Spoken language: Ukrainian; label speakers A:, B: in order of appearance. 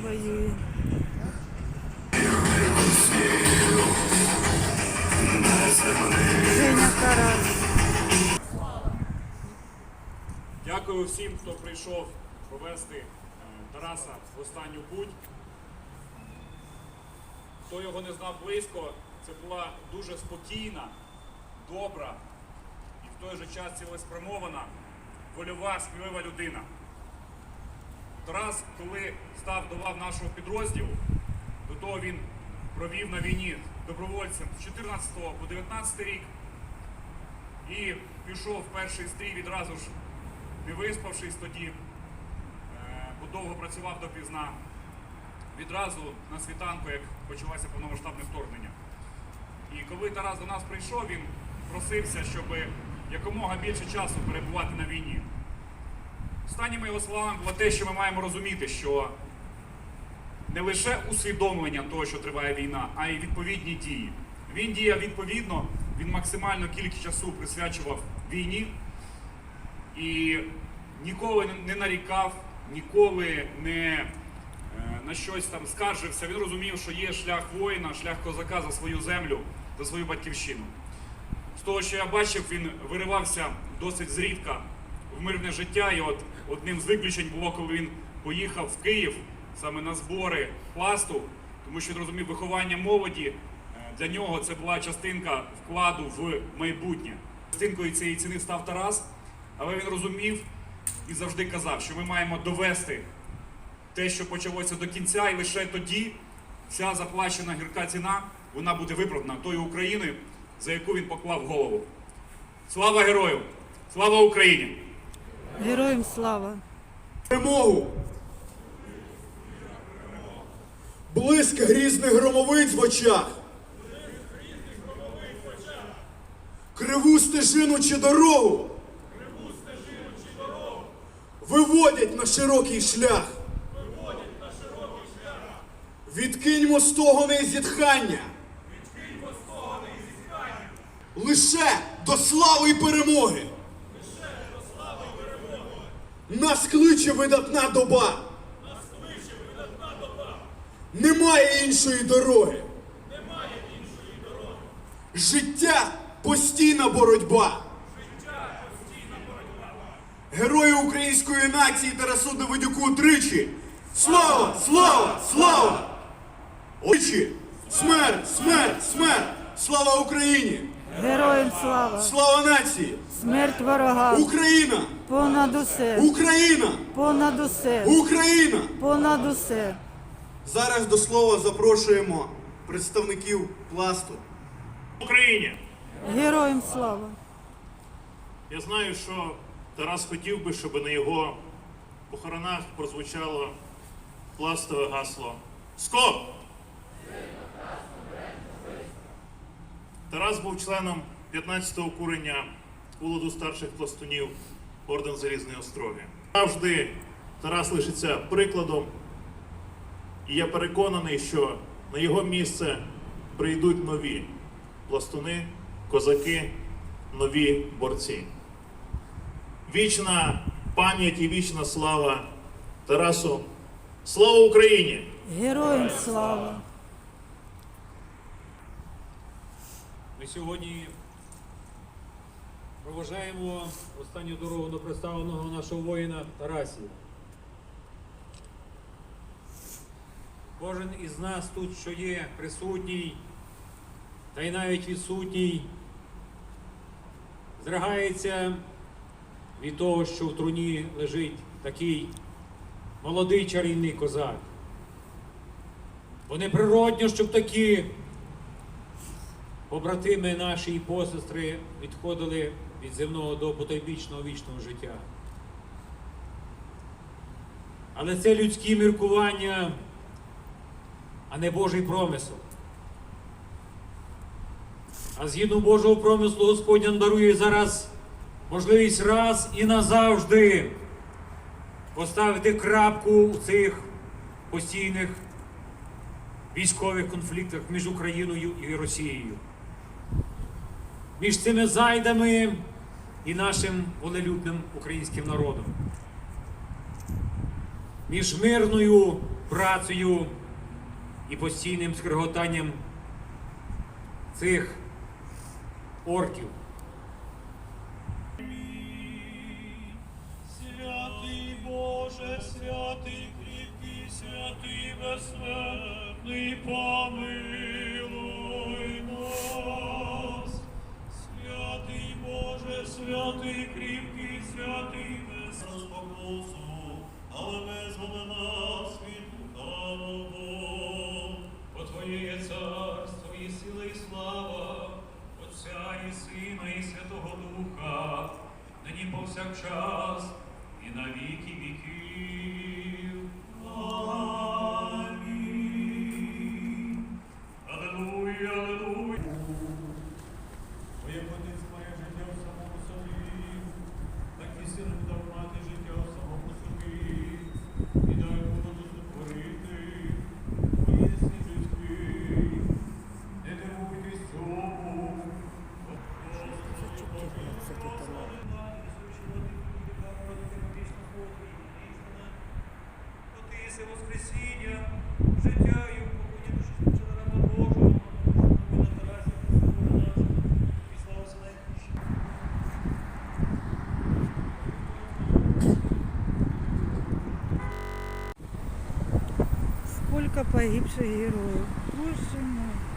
A: Воюет. Женя Карас.
B: Дякую всім, хто прийшов провести е, Тараса в останню путь. Хто його не знав близько, це була дуже спокійна, добра і в той же час цілеспрямована, вольова, смілива людина. Тарас, коли став до лав нашого підрозділу, до того він провів на війні добровольцем з 14 по 19 рік і пішов в перший стрій відразу ж не виспавшись тоді, е, бо довго працював допізна. Відразу на світанку, як почалося повномасштабне вторгнення. І коли Тарас до нас прийшов, він просився, щоб якомога більше часу перебувати на війні. Останніми його словами було те, що ми маємо розуміти, що не лише усвідомлення того, що триває війна, а й відповідні дії. Він діяв відповідно, він максимальну кількість часу присвячував війні і ніколи не нарікав, ніколи не е, на щось там скаржився. Він розумів, що є шлях воїна, шлях козака за свою землю, за свою батьківщину. З того, що я бачив, він виривався досить зрідка мирне життя. І от одним з виключень було, коли він поїхав в Київ саме на збори пласту, тому що він розумів виховання молоді. е, Для нього це була частинка вкладу в майбутнє. Частинкою цієї ціни став Тарас, але він розумів і завжди казав, що ми маємо довести те, що почалося до кінця, і лише тоді вся заплачена гірка ціна вона буде виправдана тою Україною, за яку він поклав голову. Слава герою! Слава Україні!
A: Героям слава.
C: перемогу. Блиск грізних громовиць в очах. Криву стежину чи дорогу. Виводять на широкий шлях. Відкиньмо стогони і зітхання. Лише до слави і перемоги. Нас кличе видатна доба. Немає іншої дороги. Життя постійна боротьба. Герою української нації Тарасу Давидюку тричі. Слава! Слава! Слава! Тричі! Смерть! Смерть! Смерть! Слава Україні!
A: Героям слава.
C: Слава нації!
A: Смерть ворогам.
C: Україна!
A: Понад усе.
C: Україна!
A: Понад усе.
C: Україна!
A: Понад усе.
C: Зараз до слова запрошуємо представників пласту.
B: Україні!
A: Героям слава.
D: Я знаю, що Тарас хотів би, щоб на його похоронах прозвучало пластове гасло Скоп! Тарас був членом 15-го курення улоду старших пластунів Орден Залізної Остроги. Завжди Тарас лишиться прикладом, і я переконаний, що на його місце прийдуть нові пластуни, козаки, нові борці. Вічна пам'ять і вічна слава Тарасу. Слава Україні!
A: Героям слава.
E: Ми сьогодні проважаємо останню дорогу до представленого нашого воїна Тарасія. Кожен із нас тут, що є присутній, та й навіть відсутній, зрагається від того, що в труні лежить такий молодий чарівний козак. Бо неприродньо, щоб такі побратими наші і посестри відходили від земного до потойбічного вічного життя. Але це людські міркування, а не Божий промисел. А згідно Божого промислу Господь нам дарує зараз можливість раз і назавжди поставити крапку у цих постійних військових конфліктах між Україною і Росією. Між цими зайдами і нашим волелюбним українським народом. Між мирною
F: працею і постійним скриготанням цих орків.
E: Святий Боже, святий кріпкий, святий безсмертний, помилуй святий кріпкий, святий без розпокусу, але без нас
A: погибших героїв. Боже мой.